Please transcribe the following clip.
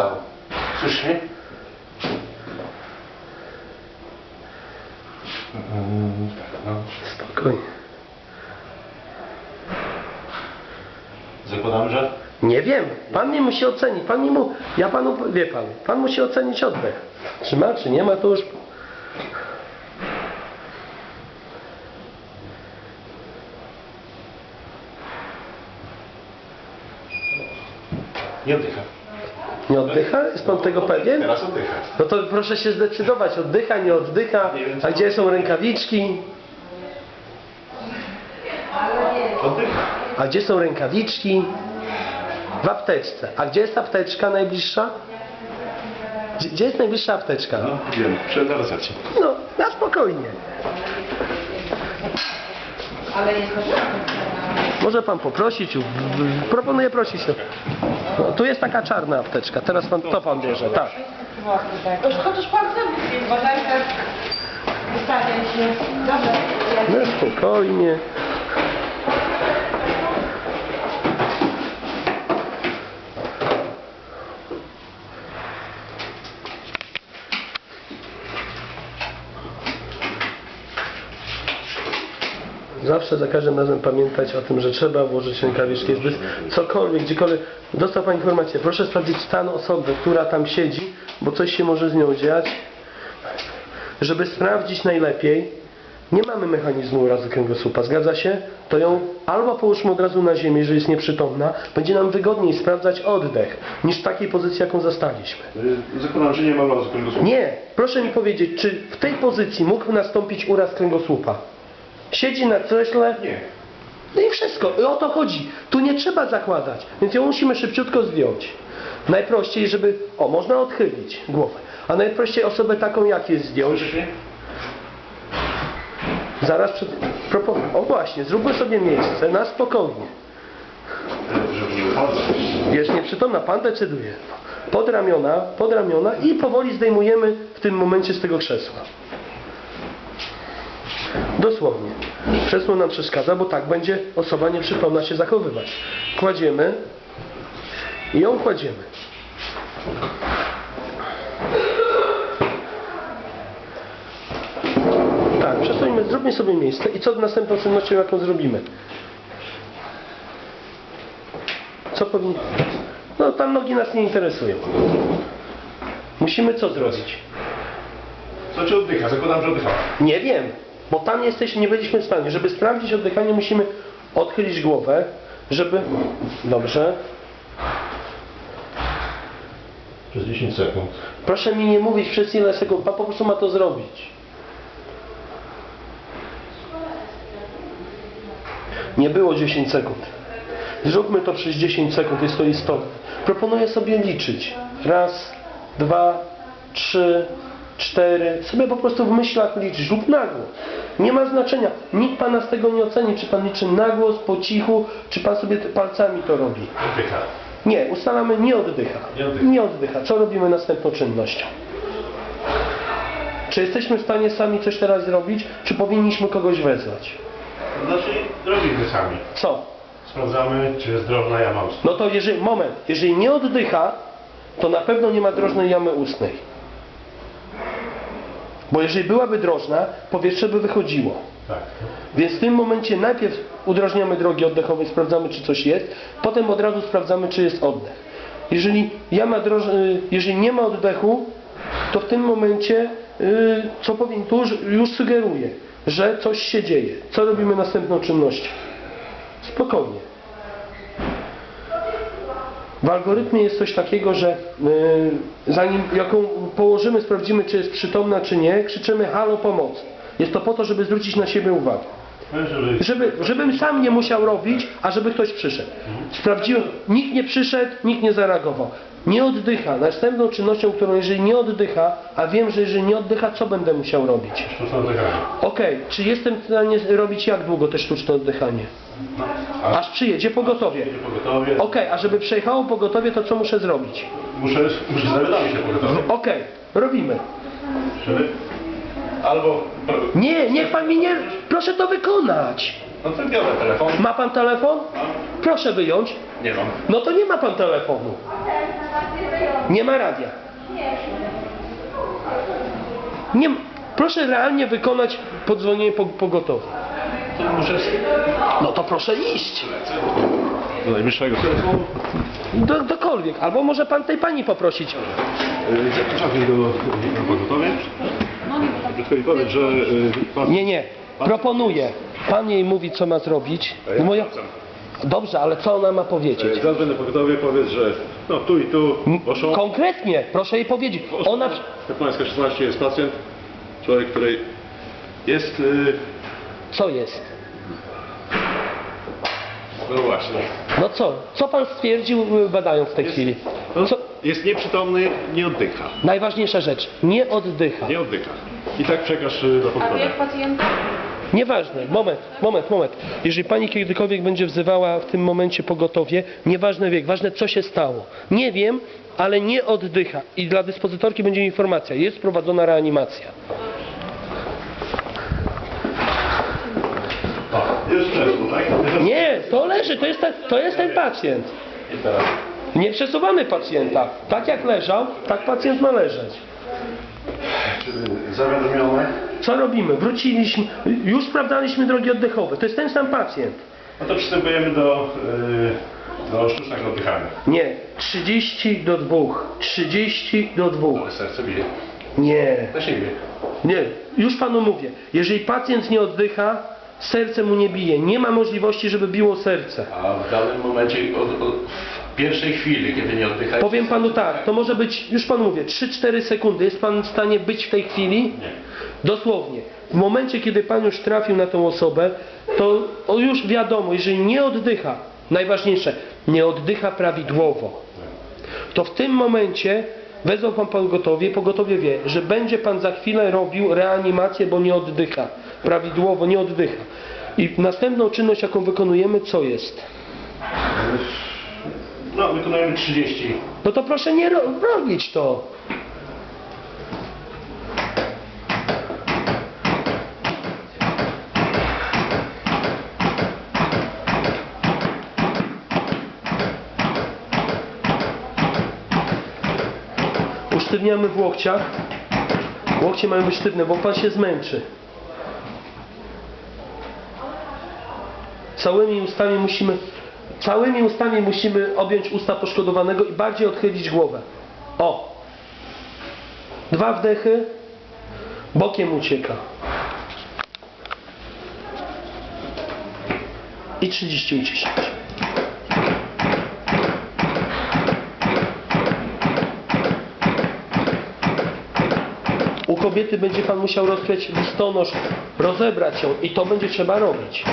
stało? Słyszysz mnie? Mm, tak, no. Spokojnie. Zakładam, że? Nie wiem. Pan nie musi ocenić. Pan nie mu... Ja panu... Wie pan. Pan musi ocenić oddech. Czy ma, czy nie ma, to już... Nie oddycha. Nie oddycha? Jest pan tego pewien? Teraz oddycha. No to proszę się zdecydować. Oddycha, nie oddycha. A gdzie są rękawiczki? Oddycha. A gdzie są rękawiczki? W apteczce. A gdzie jest apteczka najbliższa? Gdzie, gdzie jest najbliższa apteczka? No, wiem. Przed recepcji. No, na spokojnie. Ale jest Może pan poprosić, proponuję prosić. No, tu jest taka czarna apteczka, teraz pan, to pan bierze, tak. Już chociaż pan sobie badajka wystawiaj się. Dobra. No spokojnie. Zawsze za każdym razem pamiętać o tym, że trzeba włożyć rękawiczki. Jest cokolwiek, gdziekolwiek. Dostał Pan informację. Proszę sprawdzić stan osoby, która tam siedzi, bo coś się może z nią dziać. Żeby sprawdzić najlepiej, nie mamy mechanizmu urazu kręgosłupa, zgadza się? To ją albo połóżmy od razu na ziemię, jeżeli jest nieprzytomna, będzie nam wygodniej sprawdzać oddech, niż w takiej pozycji, jaką zastaliśmy. Zakładam, że nie ma urazu kręgosłupa. Nie, proszę mi powiedzieć, czy w tej pozycji mógł nastąpić uraz kręgosłupa? Siedzi na krześle, Nie. no i wszystko, i o to chodzi. Tu nie trzeba zakładać, więc ją musimy szybciutko zdjąć. Najprościej, żeby, o, można odchylić głowę, a najprościej osobę taką jak jest zdjąć. Zaraz przed... O właśnie, zróbmy sobie miejsce na spokojnie. Jest nieprzytomna, pan decyduje. Pod ramiona, pod ramiona i powoli zdejmujemy w tym momencie z tego krzesła. Dosłownie. Krzesło nam przeszkadza, bo tak będzie osoba nieprzytomna się zachowywać. Kładziemy i ją kładziemy. Tak, przesuńmy, zróbmy sobie miejsce i co następną czynnością, jaką zrobimy? Co powinni... No tam nogi nas nie interesują. Musimy co zrobić? Co czy oddycha? Zakładam, że oddycha. Nie wiem, bo tam jesteśmy, nie byliśmy w stanie. Żeby sprawdzić oddychanie musimy odchylić głowę, żeby... Dobrze. Przez 10 sekund. Proszę mi nie mówić przez ile sekund, pan po prostu ma to zrobić. Nie było 10 sekund. Zróbmy to przez 10 sekund, jest to istotne. Proponuję sobie liczyć. Raz, dwa, trzy, cztery. Sobie po prostu w myślach liczyć lub na głos. Nie ma znaczenia. Nikt pana z tego nie oceni, czy pan liczy na głos, po cichu, czy pan sobie palcami to robi. Oddycha. Nie, ustalamy nie oddycha. Nie oddycha. Nie oddycha. Co robimy następną czynnością? Czy jesteśmy w stanie sami coś teraz zrobić, czy powinniśmy kogoś wezwać? Znaczy, robimy sami. Co? Sprawdzamy, czy jest drobna jama ustna. No to jeżeli, moment, jeżeli nie oddycha, to na pewno nie ma drożnej jamy ustnej. Bo jeżeli byłaby drożna, powietrze by wychodziło. Tak. Więc w tym momencie najpierw udrożniamy drogi oddechowe, sprawdzamy czy coś jest, potem od razu sprawdzamy czy jest oddech. Jeżeli, jama droż... y, jeżeli nie ma oddechu, to w tym momencie, y, co powiem, tu już, już sugeruję, że coś się dzieje. Co robimy następną czynnością? Spokojnie. W algorytmie jest coś takiego, że y, zanim jaką położymy, sprawdzimy czy jest przytomna czy nie, krzyczymy halo pomoc. Jest to po to, żeby zwrócić na siebie uwagę. No, Żeby... Żeby, żebym sam nie musiał robić, a żeby ktoś przyszedł. Sprawdziłem, nikt nie przyszedł, nikt nie zareagował. Nie oddycha. Następną czynnością, którą jeżeli nie oddycha, a wiem, że jeżeli nie oddycha, co będę musiał robić? Sztuczne oddychanie. Okej, czy jestem w stanie robić jak długo te sztuczne oddychanie? A Aż przyjedzie pogotowie. będzie pogotowie. Okej, a żeby przyjechało pogotowie, to co muszę zrobić? Muszę, muszę zawiadomić się pogotowie. Okej, robimy. Albo... Nie, niech pan mi nie... Proszę to wykonać. No to biorę telefon. Ma pan telefon? Proszę wyjąć. Nie mam. No to nie ma pan telefonu. Nie ma radia. Nie ma. Proszę realnie wykonać podzwonienie po. No to proszę iść. do najbliższego. Do, dokolwiek. Albo może pan tej pani poprosić. Zapraszam do na pogotowie. Tylko i powiedz, że y, pan... Nie, nie. Proponuję. Pan jej mówi, co ma zrobić. ja Moja... wracam. Dobrze, ale co ona ma powiedzieć? Zadzwoń na pogotowie, powiedz, że no tu i tu poszło. Konkretnie, proszę jej powiedzieć. Ona... Japońska 16 jest pacjent, człowiek, który jest... Y, Co jest? no właśnie. No co? Co pan stwierdził y, badając w tej chwili? Co? Jest nieprzytomny, nie oddycha. Najważniejsza rzecz. Nie oddycha. Nie oddycha. I tak przekaż y, do A wiek pacjenta? Nieważne, moment, moment, moment. Jeżeli pani kiedykolwiek będzie wzywała w tym momencie pogotowie, nieważne wiek, ważne co się stało. Nie wiem, ale nie oddycha. I dla dyspozytorki będzie informacja. Jest prowadzona reanimacja. O, jest krzesło, tak? Nie, to leży, to jest ten, to jest ten pacjent. Nie przesuwamy pacjenta. Tak jak leżał, tak pacjent ma leżeć. Czy zawiadomione? Co robimy? Wróciliśmy, już sprawdzaliśmy drogi oddechowe. To jest ten sam pacjent. No to przystępujemy do, y, do sztucznego oddychania. Nie, 30 do 2. 30 do 2. Ale serce bije. Nie. Też nie bije. Nie, już panu mówię. Jeżeli pacjent nie oddycha, serce mu nie bije. Nie ma możliwości, żeby biło serce. A w danym momencie, od, od, w pierwszej chwili, kiedy nie oddycha... Powiem panu tak, to może być, już panu mówię, 3-4 sekundy. Jest pan w stanie być w tej chwili? Nie. Dosłownie. W momencie, kiedy pan już trafił na tą osobę, to już wiadomo, jeżeli nie oddycha, najważniejsze, nie oddycha prawidłowo, to w tym momencie wezwał pan pogotowie, pogotowie wie, że będzie pan za chwilę robił reanimację, bo nie oddycha. Prawidłowo nie oddycha. I następną czynność, jaką wykonujemy, co jest? No, wykonujemy 30. No to proszę nie ro robić to. Usztywniamy w łokciach. Łokcie mają być sztywne, bo pan się zmęczy. Całymi ustami musimy, całymi ustami musimy objąć usta poszkodowanego i bardziej odchylić głowę. O! Dwa wdechy, bokiem ucieka. I 30 uciśnięć. U kobiety będzie pan musiał rozkryć listonosz, rozebrać ją i to będzie trzeba robić.